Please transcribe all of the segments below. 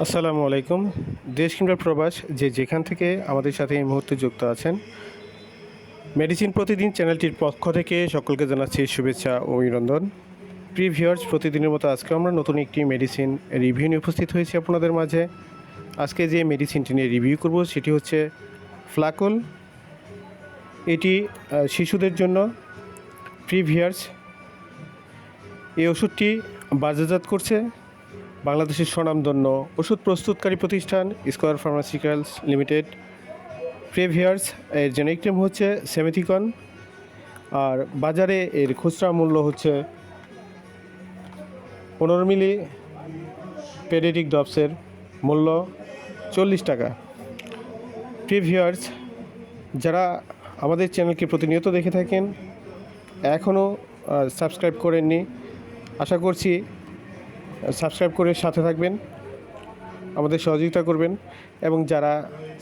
আসসালামু আলাইকুম। দেশ কিংবা প্রবাস, যে যেখান থেকে আমাদের সাথে এই মুহূর্তে যুক্ত আছেন মেডিসিন প্রতিদিন চ্যানেলটির পক্ষ থেকে সকলকে জানাচ্ছি শুভেচ্ছা ও অভিনন্দন। প্রিভিয়ার্স প্রতিদিনের মতো আজকে আমরা নতুন একটি মেডিসিন রিভিউ নিয়ে উপস্থিত হয়েছি আপনাদের মাঝে। আজকে যে মেডিসিনটি নিয়ে রিভিউ করব, সেটি হচ্ছে ফ্লাকল এটি শিশুদের জন্য। প্রিভিয়ার্স এই ওষুধটি বাজারজাত করছে। বাংলাদেশের স্বনামধন্য ওষুধ প্রস্তুতকারী প্রতিষ্ঠান স্কোয়ার ফার্মাসিক্যালস লিমিটেড প্রেভিয়ার্স এর জেনেরিক নেম হচ্ছে সেমেথিকন আর বাজারে এর খুচরা মূল্য হচ্ছে পনেরো মিলি পেডেটিক ডপসের মূল্য চল্লিশ টাকা। প্রিভিয়ার্স যারা আমাদের চ্যানেলকে প্রতিনিয়ত দেখে থাকেন, এখনও সাবস্ক্রাইব করেননি, আশা করছি সাবস্ক্রাইব করে সাথে থাকবেন, আমাদের সহযোগিতা করবেন এবং যারা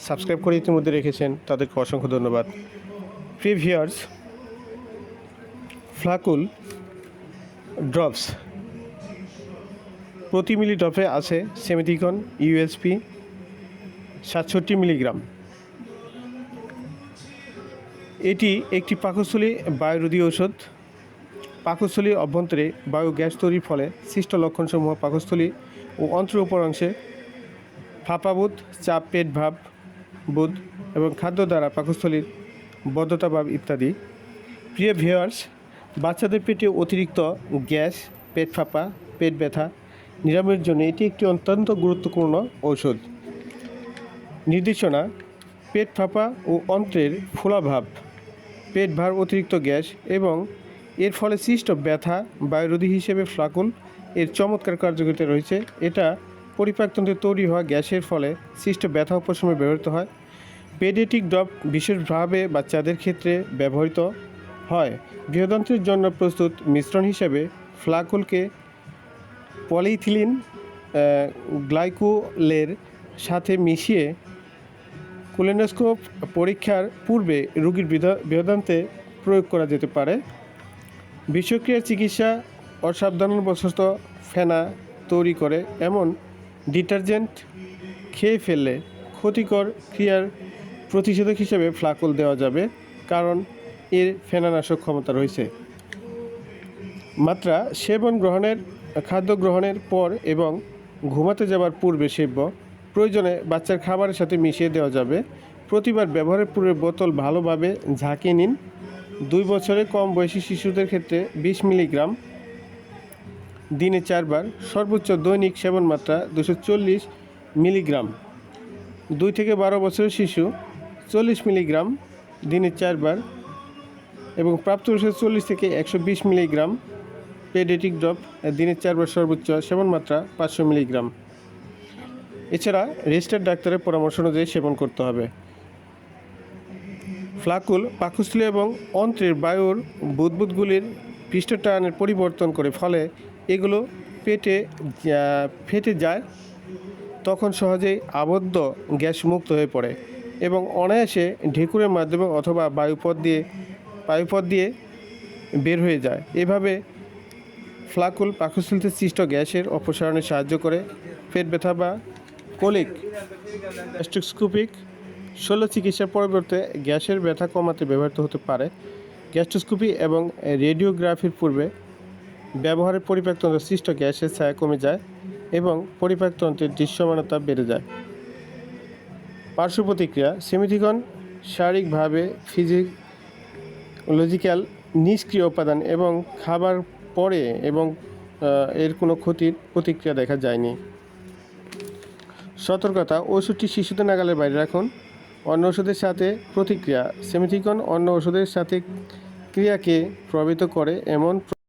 সাবস্ক্রাইব করে ইতিমধ্যে রেখেছেন তাদেরকে অসংখ্য ধন্যবাদ। প্রিভিয়ার্স ফ্লাকুল ড্রপস প্রতি মিলি ড্রপে আছে সেমিথিকন ইউএসপি সাতষট্টি মিলিগ্রাম। এটি একটি পাকস্থলী বায়ুরোধী ঔষধ। পাকস্থলীর অভ্যন্তরে বায়ু গ্যাস তৈরির ফলে সৃষ্ট লক্ষণসমূহ পাকস্থলী ও অন্ত্র উপর অংশে ফাঁপাবোধ চাপ, পেট ভাব, বোধ এবং খাদ্য দ্বারা পাকস্থলীর বদ্ধতা ভাব ইত্যাদি। প্রিয় ভিউয়ার্স, বাচ্চাদের পেটে অতিরিক্ত গ্যাস, পেট ফাঁপা, পেট ব্যথা, নিরাময়ের জন্য এটি একটি অত্যন্ত গুরুত্বপূর্ণ ঔষধ। নির্দেশনা, পেট ফাঁপা ও অন্ত্রের ফোলাভাব, পেট ভার অতিরিক্ত গ্যাস এবং এর ফলে সৃষ্ট ব্যথা, বায়ুরোধী হিসেবে ফ্লাকুল এর চমৎকার কার্যকারিতা রয়েছে। এটা পরিপাকতন্ত্রে তৈরি হওয়া গ্যাসের ফলে সৃষ্ট ব্যথা উপশমে ব্যবহৃত হয়। পেডিয়াট্রিক ড্রপ বিশেষভাবে বাচ্চাদের ক্ষেত্রে ব্যবহৃত হয়। বৃহদন্ত্রের জন্য প্রস্তুত মিশ্রণ হিসেবে ফ্লাকুলকে পলিইথিলিন গ্লাইকোলের সাথে মিশিয়ে কোলেনোস্কোপ পরীক্ষার পূর্বে রোগীর বৃহদান্তে প্রয়োগ করা যেতে পারে। বিষক্রিয়ার চিকিৎসা অসাবধানবশত ফেনা তৈরি করে এমন ডিটারজেন্ট খেয়ে ফেললে ক্ষতিকর ক্রিয়ার প্রতিষেধক হিসেবে ফ্লাকল দেওয়া যাবে, কারণ এর ফেনানাশক ক্ষমতা রয়েছে। মাত্রা সেবন গ্রহণের, খাদ্য গ্রহণের পর এবং ঘুমাতে যাবার পূর্বে সেব্য। প্রয়োজনে বাচ্চার খাবারের সাথে মিশিয়ে দেওয়া যাবে। প্রতিবার ব্যবহারের পূর্বে বোতল ভালোভাবে ঝাঁকিয়ে নিন। দুই বছরের কম বয়সী শিশুদের ক্ষেত্রে বিশ মিলিগ্রাম, দিনে চারবার, সর্বোচ্চ দৈনিক সেবন মাত্রা দুশো চল্লিশ মিলিগ্রাম। দুই থেকে বারো বছরের শিশু চল্লিশ মিলিগ্রাম, দিনে চারবার এবং প্রাপ্তবয়স্ক চল্লিশ থেকে একশো বিশ মিলিগ্রাম। পেডেটিক ড্রপ, দিনে চারবার সর্বোচ্চ সেবন মাত্রা পাঁচশো মিলিগ্রাম। এছাড়া রেজিস্টার্ড ডাক্তারের পরামর্শ অনুযায়ী সেবন করতে হবে। ফ্লাকুল, পাকস্থলী এবং অন্ত্রের বায়ুর বুদবুদগুলির পৃষ্ঠটানের পরিবর্তন করে ফলে এগুলো পেটে ফেটে যায়। তখন সহজেই আবদ্ধ গ্যাস মুক্ত হয়ে পড়ে এবং অনায়াসে ঢেকুরের মাধ্যমে অথবা বায়ুপথ দিয়ে বায়ুপথ দিয়ে বের হয়ে যায়। এভাবে ফ্লাকুল পাকস্থলীতে সৃষ্ট গ্যাসের অপসারণে সাহায্য করে। পেট ব্যথা বা কোলিক, গ্যাস্ট্রোস্কোপিক শল্য চিকিৎসার পরিবর্তে গ্যাসের ব্যথা কমাতে ব্যবহৃত হতে পারে। গ্যাস্ট্রোস্কোপি এবং রেডিওগ্রাফির পূর্বে ব্যবহারের পরিপাকতন্ত্রের সৃষ্ট গ্যাসের ছায়া কমে যায় এবং পরিপাকতন্ত্রের দৃশ্যমানতা বেড়ে যায়। পার্শ্ব প্রতিক্রিয়া সেমিথিকন শারীরিকভাবে ফিজিওলজিক্যাল নিষ্ক্রিয় উপাদান এবং খাবার পরে এবং এর কোনো ক্ষতির প্রতিক্রিয়া দেখা যায়নি। সতর্কতা ওষুধটি শিশুদের নাগালের বাইরে রাখুন। অন্য ওষুধের সাথে প্রতিক্রিয়া। সেমিথিকন অন্য ওষুধের সাথে ক্রিয়াকে প্রভাবিত করে এমন